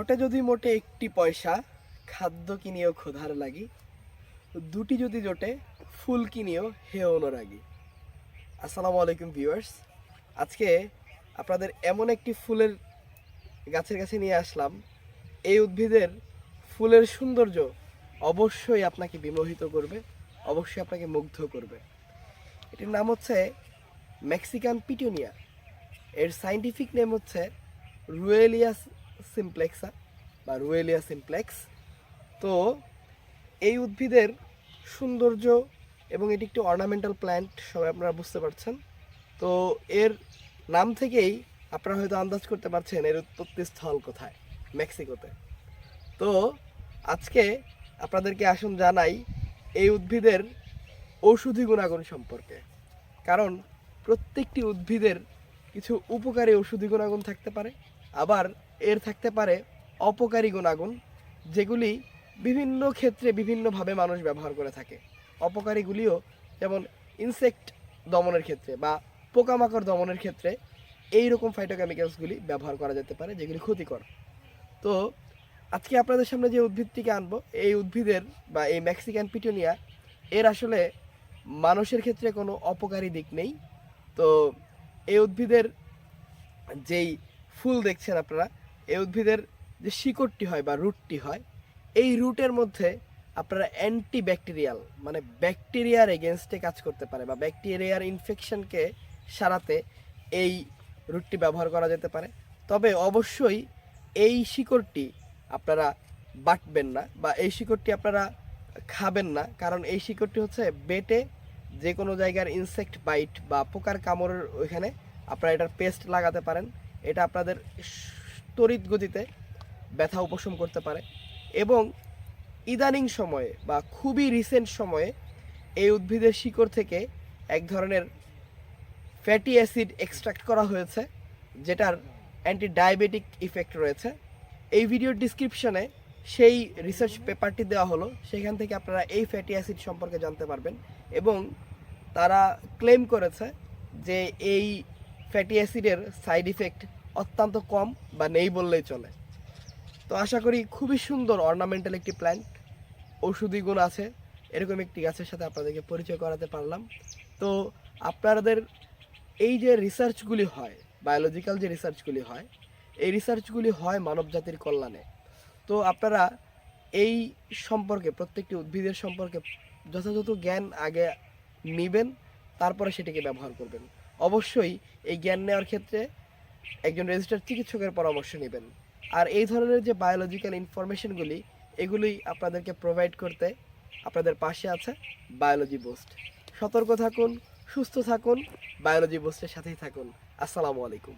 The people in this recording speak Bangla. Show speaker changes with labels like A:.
A: জটে যদি মোটে একটি পয়সা খাদ্য কিনিও ক্ষুধার লাগি, দুটি যদি জোটে ফুল কিনিও হে অনুরাগী আসসালামু আলাইকুম ভিউয়ার্স। আজকে আপনাদের এমন একটি ফুলের গাছের কাছে নিয়ে আসলাম। এই উদ্ভিদের ফুলের সৌন্দর্য অবশ্যই আপনাকে বিমোহিত করবে, অবশ্যই আপনাকে মুগ্ধ করবে। এটির নাম হচ্ছে মেক্সিকান পিটুনিয়া। এর সাইন্টিফিক নেম হচ্ছে রুয়েলিয়াস সিমপ্লেক্সা। বা রুয়েলিয়া সিমপ্লেক্স। তো এই উদ্ভিদের সৌন্দর্য এবং এটি একটি অর্নামেন্টাল প্ল্যান্ট, সবাই আপনারা বুঝতে পারছেন। তো এর নাম থেকেই আপনারা হয়তো আন্দাজ করতে পারছেন এর উৎপত্তি স্থল কোথায়, মেক্সিকোতে। তো আজকে আপনাদেরকে আসুন জানাই এই উদ্ভিদের ঔষধি গুণাগুণ সম্পর্কে। কারণ প্রত্যেকটি উদ্ভিদের কিছু উপকারী ঔষধি গুণাগুণ থাকতে পারে, আবার এর থাকতে পারে অপকারী গুণাগুণ, যেগুলি বিভিন্ন ক্ষেত্রে বিভিন্নভাবে মানুষ ব্যবহার করে থাকে। অপকারীগুলিও যেমন ইনসেক্ট দমনের ক্ষেত্রে বা পোকামাকড় দমনের ক্ষেত্রে এই রকম ফাইটোকেমিক্যালসগুলি ব্যবহার করা যেতে পারে, যেগুলি ক্ষতিকর। তো আজকে আপনাদের সামনে যে উদ্ভিদটিকে আনব, এই উদ্ভিদের বা এই মেক্সিকান পিটোনিয়া এর আসলে মানুষের ক্ষেত্রে কোনো অপকারী দিক নেই। তো এই উদ্ভিদের যেই ফুল দেখছেন আপনারা, এই উদ্ভিদের যে শিকড়টি হয় বা রুটটি হয়, এই রুটের মধ্যে আপনারা অ্যান্টি ব্যাকটেরিয়াল মানে ব্যাকটেরিয়ার এগেনস্টে কাজ করতে পারে বা ব্যাকটেরিয়ার ইনফেকশনকে সারাতে এই রুটটি ব্যবহার করা যেতে পারে। তবে অবশ্যই এই শিকড়টি আপনারা বাটবেন না বা এই শিকড়টি আপনারা খাবেন না, কারণ এই শিকড়টি হচ্ছে বেটে যে কোনো জায়গার ইনসেক্ট বাইট বা পোকার কামড়ের ওইখানে আপনারা এটার পেস্ট লাগাতে পারেন। এটা আপনাদের তড়িৎ গতিতে ব্যথা উপশম করতে পারে। এবং ইদানিং সময়ে বা খুবই রিসেন্ট সময়ে এই উদ্ভিদের শিকড় থেকে এক ধরনের ফ্যাটি অ্যাসিড এক্সট্রাক্ট করা হয়েছে, যেটার অ্যান্টি ডায়াবেটিক ইফেক্ট রয়েছে। এই ভিডিওর ডিসক্রিপশনে সেই রিসার্চ পেপারটি দেওয়া হলো। সেখান থেকে আপনারা এই ফ্যাটি অ্যাসিড সম্পর্কে জানতে পারবেন এবং তারা ক্লেম করেছে যে এই ফ্যাটি অ্যাসিডের সাইড ইফেক্ট অত্যন্ত কম বা নেই বললেই চলে। তো আশা করি খুবই সুন্দর অর্নামেন্টাল একটি প্ল্যান্ট ঔষধি গুণ আছে, এরকম একটি গাছের সাথে আপনাদেরকে পরিচয় করাতে পারলাম। তো আপনাদের এই যে রিসার্চগুলি হয় বায়োলজিক্যাল যে রিসার্চগুলি হয়, এই রিসার্চগুলি হয় মানব জাতির কল্যাণে। তো আপনারা এই সম্পর্কে, প্রত্যেকটি উদ্ভিদের সম্পর্কে যথাযথ জ্ঞান আগে নেবেন, তারপরে সেটিকে ব্যবহার করবেন। অবশ্যই এই জ্ঞান নেওয়ার ক্ষেত্রে একজন রেজিস্টার্ড চিকিৎসকের পরামর্শ নেবেন। আর এই ধরনের যে বায়োলজিক্যাল ইনফরমেশনগুলি এগুলি আপনাদেরকে প্রোভাইড করতে আপনাদের পাশে আছে বায়োলজি বোস্ট সতর্ক থাকুন, সুস্থ থাকুন বায়োলজি বোস্টের সাথেই থাকুন। আসসালামু আলাইকুম।